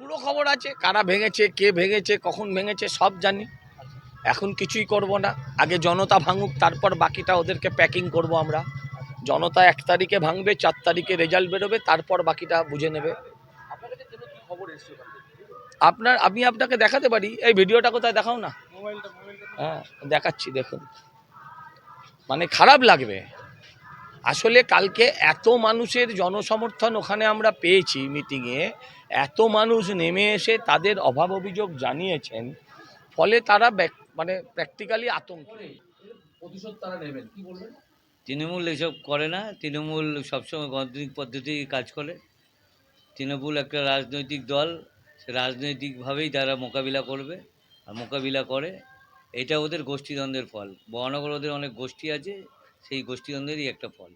পুরো খবর আছে, কারা ভেঙেছে, কে ভেঙেছে, কখন ভেঙেছে, সব জানি। এখন কিছুই করব না। আগে জনতা ভাঙুক, তারপর বাকিটা ওদেরকে প্যাকিং করব আমরা। জনতা এক তারিখে ভাঙবে, চার তারিখে রেজাল্ট বেরোবে, তারপর বাকিটা বুঝে নেবে। আপনার, আমি আপনাকে দেখাতে পারি? এই ভিডিওটা কোথায়? দেখাও না। হ্যাঁ দেখাচ্ছি, দেখুন। মানে খারাপ লাগবে। আসলে কালকে এত মানুষের জনসমর্থন ওখানে আমরা পেয়েছি মিটিংয়ে এত মানুষ নেমে এসে তাদের অভাব অভিযোগ জানিয়েছেন ফলে তারা ব্যাক- মানে প্র্যাকটিক্যালি আতঙ্ক প্রতিশোধ তারা নেবেন কি বলবেন? তৃণমূল এসব করে না তৃণমূল সবসময় গণতান্ত্রিক পদ্ধতি কাজ করে। তৃণমূল একটা রাজনৈতিক দল সে রাজনৈতিকভাবেই তারা মোকাবিলা করবে আর মোকাবিলা করে এটা ওদের গোষ্ঠীদ্বন্দ্বের ফল। মহানগর ওদের অনেক গোষ্ঠী আছে সেই গোষ্ঠীদ্বন্দ্বেরই একটা ফল।